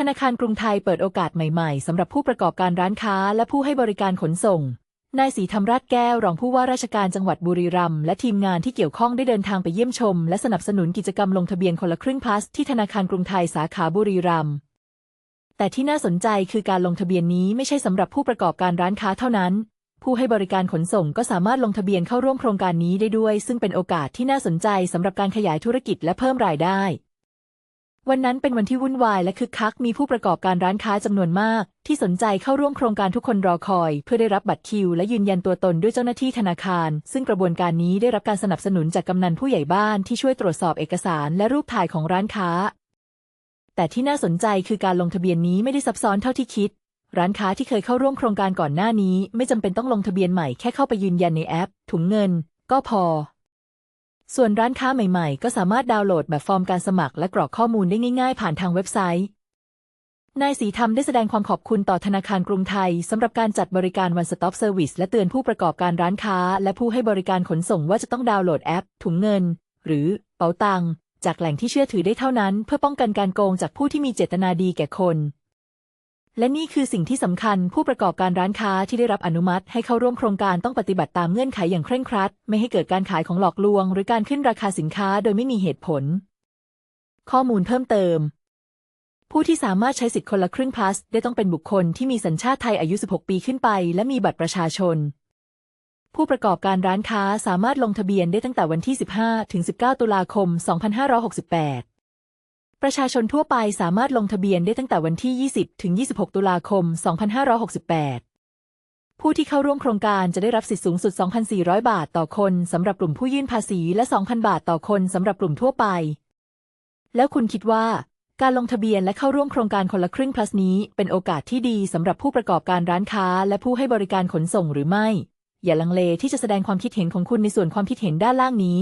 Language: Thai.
ธนาคารกรุงไทยเปิดโอกาสใหม่ๆสำหรับผู้ประกอบการร้านค้า และผู้ให้บริการขนส่ง นายศรีธรรมราชแก้วรองผู้ว่าราชการจังหวัดบุรีรัมย์และทีมงานที่เกี่ยวข้องได้เดินทางไปเยี่ยมชม และสนับสนุนกิจกรรมลงทะเบียนคนละครึ่งพลัสที่ธนาคารกรุงไทยสาขาบุรีรัมย์แต่ที่น่าสนใจคือการลงทะเบียนนี้ไม่ใช่สำหรับผู้ประกอบการร้านค้าเท่านั้น ผู้ให้บริการขนส่งก็สามารถลงทะเบียนเข้าร่วมโครงการนี้ได้ด้วย ซึ่งเป็นโอกาสที่น่าสนใจสำหรับการขยายธุรกิจและเพิ่มรายได้ วันนั้นเป็นวันที่วุ่นวายและคึกคัก มีผู้ประกอบการร้านค้าจำนวนมาก ที่สนใจเข้าร่วมโครงการทุกคนรอคอย เพื่อได้รับบัตรคิว และยืนยันตัวตนด้วยเจ้าหน้าที่ธนาคาร ซึ่งกระบวนการนี้ได้รับการสนับสนุนจากกำนันผู้ใหญ่บ้านที่ช่วยตรวจสอบเอกสารและรูปถ่ายของร้านค้า แต่ที่น่าสนใจคือการลงทะเบียนนี้ไม่ได้ซับซ้อนเท่าที่คิด ร้านค้าที่เคยเข้าร่วมโครงการก่อนหน้านี้ ไม่จำเป็นต้องลงทะเบียนใหม่แค่เข้าไปยืนยันในแอป ถุงเงิน ก็พอ ส่วนร้านค้าใหม่ๆ ก็สามารถดาวน์โหลดแบบฟอร์มการสมัครและกรอกข้อมูลได้ง่ายๆ ผ่านทางเว็บไซต์ นายศรีธรรมได้แสดงความขอบคุณต่อธนาคารกรุงไทยสำหรับการจัดบริการ One Stop Service และเตือนผู้ประกอบการร้านค้า และผู้ให้บริการขนส่งว่าจะต้องดาวน์โหลดแอป ถุงเงิน หรือเป๋าตังจากแหล่งที่เชื่อถือได้เท่านั้น เพื่อป้องกันการโกงจากผู้ที่มีเจตนาดีแก่คน และนี่คือสิ่งที่สำคัญผู้ประกอบการร้านค้าที่ได้รับอนุมัติ ให้เข้าร่วมโครงการต้องปฏิบัติตามเงื่อนไขอย่างเคร่งครัด ไม่ให้เกิดการขายของหลอกลวง หรือการขึ้นราคาสินค้าโดยไม่มีเหตุผล ข้อมูลเพิ่มเติม ผู้ที่สามารถใช้สิทธิ์คนละครึ่งพลัส ได้ต้องเป็นบุคคลที่มีสัญชาติไทยอายุ 16 ปีขึ้นไป และมีบัตรประชาชน ผู้ประกอบการร้านค้าสามารถลงทะเบียนได้ตั้งแต่วันที่ 15 ถึง 19 ตุลาคม 2568 ประชาชนทั่วไปสามารถลงทะเบียนได้ตั้งแต่วันที่ 20 ถึง 26 ตุลาคม 2568 ผู้ที่เข้าร่วมโครงการจะได้รับสิทธิสูงสุด 2,400 บาทต่อคนสำหรับกลุ่มผู้ยื่นภาษีและ 2,000 บาทต่อคนสำหรับกลุ่มทั่วไป แล้วคุณคิดว่า การลงทะเบียนและเข้าร่วมโครงการคนละครึ่ง plus นี้เป็นโอกาสที่ดีสำหรับผู้ประกอบการร้านค้า และผู้ให้บริการขนส่งหรือไม่ อย่าลังเลที่จะแสดงความคิดเห็นของคุณในส่วนความคิดเห็นด้านล่างนี้